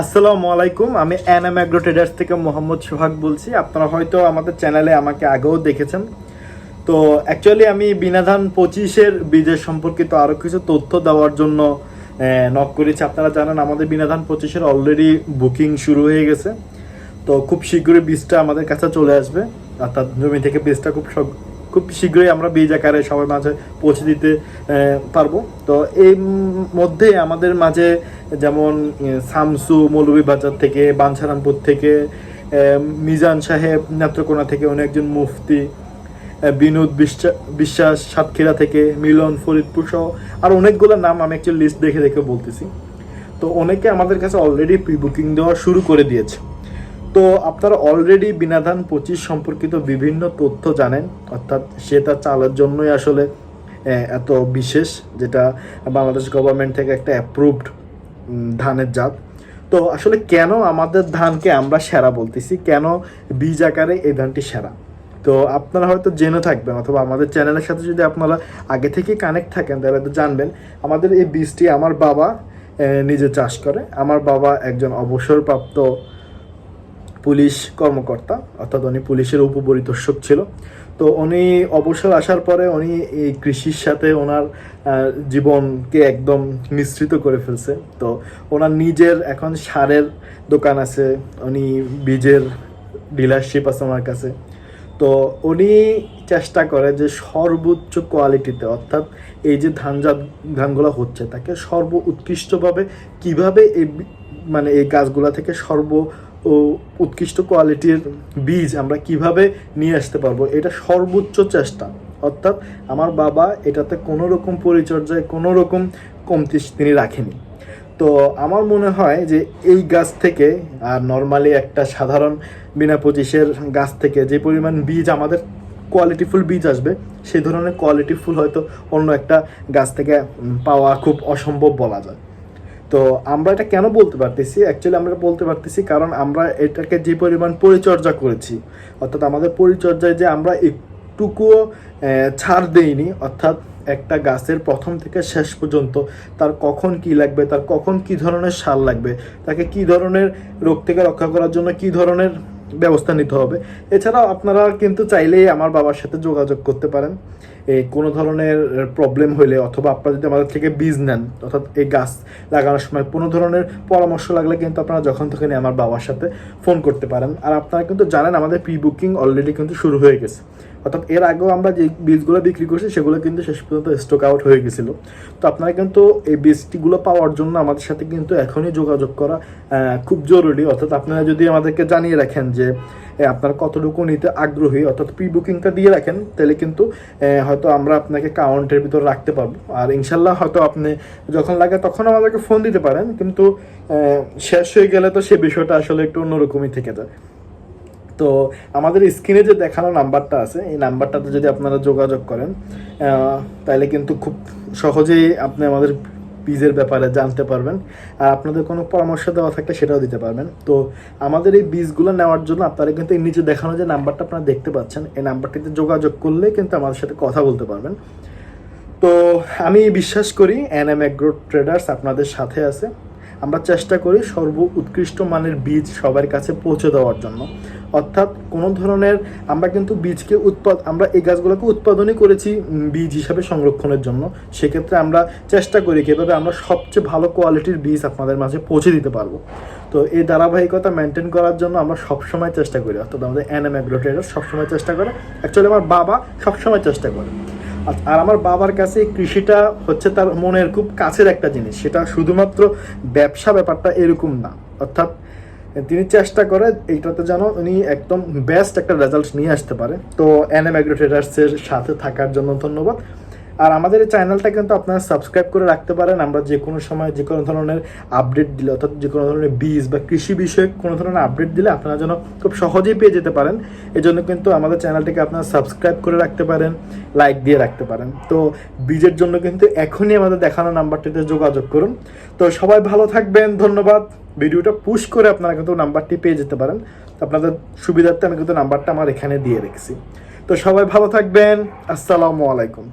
আসসালামু আলাইকুম, আমি এনএম অ্যাগ্রো ট্রেডার্স থেকে মোহাম্মদ সোহাগ বলছি। আপনারা হয়তো আমাদের চ্যানেলে আমাকে আগেও দেখেছেন। তো অ্যাকচুয়ালি আমি বিনাধান পঁচিশের বীজের সম্পর্কিত আরও কিছু তথ্য দেওয়ার জন্য নক করেছি। আপনারা জানেন আমাদের বিনাধান পঁচিশের অলরেডি বুকিং শুরু হয়ে গেছে। তো খুব শীঘ্রই বীজটা আমাদের কাছে চলে আসবে। অর্থাৎ জমি থেকে বীজটা খুব খুব শীঘ্রই আমরা বীজ আকারে সবার মাঝে পৌঁছে দিতে পারব। তো এই মধ্যে আমাদের মাঝে যেমন সামসু, মৌলভীবাজার থেকে, বাঞ্ছারামপুর থেকে মিজান সাহেব, নেত্রকোনা থেকে উনি একজন মুফতি বিনোদ বিশ্বা- বিশ্বাস, সাতক্ষীরা থেকে, মিলন, ফরিদপুর সহ আর অনেকগুলো নাম আমি একটু লিস্ট দেখে দেখে বলতেছি। তো অনেকে আমাদের কাছে অলরেডি প্রি বুকিং দেওয়া শুরু করে দিয়েছে। তো আপনারা অলরেডি বিনাধান পঁচিশ সম্পর্কিত বিভিন্ন তথ্য জানেন, অর্থাৎ সেটা চালার জন্যই আসলে এত বিশেষ, যেটা বাংলাদেশ গভর্নমেন্ট থেকে একটা অ্যাপ্রুভড ধানের জাত। তো আসলে কেন আমাদের ধানকে আমরা সেরা বলতেছি? কেন বীজ আকারে এই ধানটি সেরা? তো আপনারা হয়তো জেনে থাকবেন, অথবা আমাদের চ্যানেলের সাথে যদি আপনারা আগে থেকে কানেক্ট থাকেন, তাহলে তো জানবেন, আমাদের এই বীজটি আমার বাবা নিজে চাষ করে। আমার বাবা একজন অবসরপ্রাপ্ত পুলিশ কর্মকর্তা, অর্থাৎ উনি পুলিশের উপপরিদর্শক ছিল। তো উনি অবসর আসার পরে উনি এই কৃষির সাথে ওনার জীবনকে একদম মিশ্রিত করে ফেলছে। তো ওনার নিজের এখন সারের দোকান আছে, উনি বীজের ডিলারশিপ আছে ওনার কাছে। তো উনি চেষ্টা করে যে সর্বোচ্চ কোয়ালিটিতে, অর্থাৎ এই যে ধানজাত ধানগুলো হচ্ছে, তাকে সর্ব উৎকৃষ্টভাবে কীভাবে এই মানে এই গাছগুলা থেকে সর্ব ও উৎকৃষ্ট কোয়ালিটির বীজ আমরা কীভাবে নিয়ে আসতে পারব, এটা সর্বোচ্চ চেষ্টা। অর্থাৎ আমার বাবা এটাতে কোনো রকম পরিচর্যায়, কোনো রকম কমতি তিনি রাখেনি। তো আমার মনে হয় যে এই গাছ থেকে, আর নর্মালি একটা সাধারণ বিনা পঁচিশের গাছ থেকে যে পরিমাণ বীজ, আমাদের কোয়ালিটিফুল বীজ আসবে সেই ধরনের কোয়ালিটিফুল হয়তো অন্য একটা গাছ থেকে পাওয়া খুব অসম্ভব বলা যায়। তো আমরা এটা কেন বলতে পারতেছি? অ্যাকচুয়ালি আমরা বলতে পারতেছি কারণ আমরা এটাকে যে পরিমাণ পরিচর্যা করেছি, অর্থাৎ আমাদের পরিচর্যায় যে আমরা একটুকুও ছাড় দেইনি, অর্থাৎ একটা গাছের প্রথম থেকে শেষ পর্যন্ত তার কখন কি লাগবে, তার কখন কি ধরনের সার লাগবে, তাকে কি ধরনের রোগ থেকে রক্ষা করার জন্য কি ধরনের ব্যবস্থা নিতে হবে। এছাড়াও আপনারা কিন্তু চাইলেই আমার বাবার সাথে যোগাযোগ করতে পারেন। এই কোনো ধরনের প্রবলেম হলে অথবা আপনারা যদি আমাদের থেকে বীজ নেন, অর্থাৎ এই গাছ লাগানোর সময় কোনো ধরনের পরামর্শ লাগলে কিন্তু আপনারা যখন তখনই আমার বাবার সাথে ফোন করতে পারেন। আর আপনারা কিন্তু জানেন আমাদের প্রি বুকিং অলরেডি কিন্তু শুরু হয়ে গেছে। অর্থাৎ এর আগেও আমরা যে বীজগুলো বিক্রি করছি, সেগুলো কিন্তু শেষ পর্যন্ত স্টক আউট হয়ে গেছিল। তো আপনারা কিন্তু এই বীজটিগুলো পাওয়ার জন্য আমাদের সাথে কিন্তু এখনই যোগাযোগ করা খুব জরুরি। অর্থাৎ আপনারা যদি আমাদেরকে জানিয়ে রাখেন যে এ, আপনার কতটুকু নিতে আগ্রহী অর্থাৎ প্রি বুকিংটা দিয়ে রাখেন তাহলে কিন্তু হয়তো আমরা আপনাকে কাউন্টের ভিতর রাখতে পারব। আর ইনশাল্লাহ হয়তো আপনি যখন লাগে তখন আমাদেরকে ফোন দিতে পারেন কিন্তু শেষ হয়ে গেলে তো সে বিষয়টা আসলে একটু অন্যরকমই থেকে যায়। তো আমাদের স্ক্রিনে যে দেখানো নাম্বারটা আছে এই নাম্বারটাতে যদি আপনারা যোগাযোগ করেন তাহলে কিন্তু খুব সহজেই আপনি আমাদের বীজের ব্যাপারে জানতে পারবেন। আর আপনাদের কোনো পরামর্শ দেওয়া থাকলে সেটাও দিতে পারবেন। তো আমাদের এই বীজগুলো নেওয়ার জন্য আপনারা কিন্তু এই নিচে দেখানো যে নাম্বারটা আপনারা দেখতে পাচ্ছেন, এই নাম্বারটিতে যোগাযোগ করলে কিন্তু আমাদের সাথে কথা বলতে পারবেন। তো আমি বিশ্বাস করি এন এম এগ্রো ট্রেডার্স আপনাদের সাথে আছে। আমরা চেষ্টা করি সর্ব উৎকৃষ্ট মানের বীজ সবার কাছে পৌঁছে দেওয়ার জন্য। অর্থাৎ কোনো ধরনের আমরা কিন্তু বীজকে উৎপাদ, আমরা এই গাছগুলোকে উৎপাদনই করেছি বীজ হিসাবে সংরক্ষণের জন্য। সেক্ষেত্রে আমরা চেষ্টা করি কীভাবে আমরা সবচেয়ে ভালো কোয়ালিটির বীজ আপনাদের মাঝে পৌঁছে দিতে পারব। তো এই ধারাবাহিকতা মেনটেন করার জন্য আমরা সবসময় চেষ্টা করি। অর্থাৎ আমাদের এগ্রো সবসময় চেষ্টা করে। অ্যাকচুয়ালি আমার বাবা সবসময় চেষ্টা করে। আর আমার বাবার কাছে কৃষিটা হচ্ছে তার মনের খুব কাছের একটা জিনিস। সেটা শুধুমাত্র ব্যবসা ব্যাপারটা এরকম না। অর্থাৎ তিনি চেষ্টা করে, এইটাতে যেন উনি একদম বেস্ট একটা রেজাল্ট নিয়ে আসতে পারে। তো এন এম সাথে থাকার জন্য ধন্যবাদ। আর আমাদের এই চ্যানেলটা কিন্তু আপনারা সাবস্ক্রাইব করে রাখতে পারেন। আমরা যে কোনো সময় যে কোনো ধরনের আপডেট দিলে, অর্থাৎ যে কোনো ধরনের বীজ বা কৃষি বিষয়ক কোনো ধরনের আপডেট দিলে আপনারা যেন খুব সহজেই পেয়ে যেতে পারেন। এই জন্য কিন্তু আমাদের চ্যানেলটিকে আপনারা সাবস্ক্রাইব করে রাখতে পারেন লাইক দিয়ে রাখতে পারেন। তো বীজের জন্য কিন্তু এখনই আমাদের দেখানো নাম্বারটিতে যোগাযোগ করুন। তো সবাই ভালো থাকবেন। ধন্যবাদ। ভিডিওটা পুশ করে আপনারা কিন্তু নাম্বারটি পেয়ে যেতে পারেন। আপনাদের সুবিধার্থে আমি কিন্তু নাম্বারটা আমার এখানে দিয়ে রেখেছি। তো সবাই ভালো থাকবেন। আসসালামু আলাইকুম।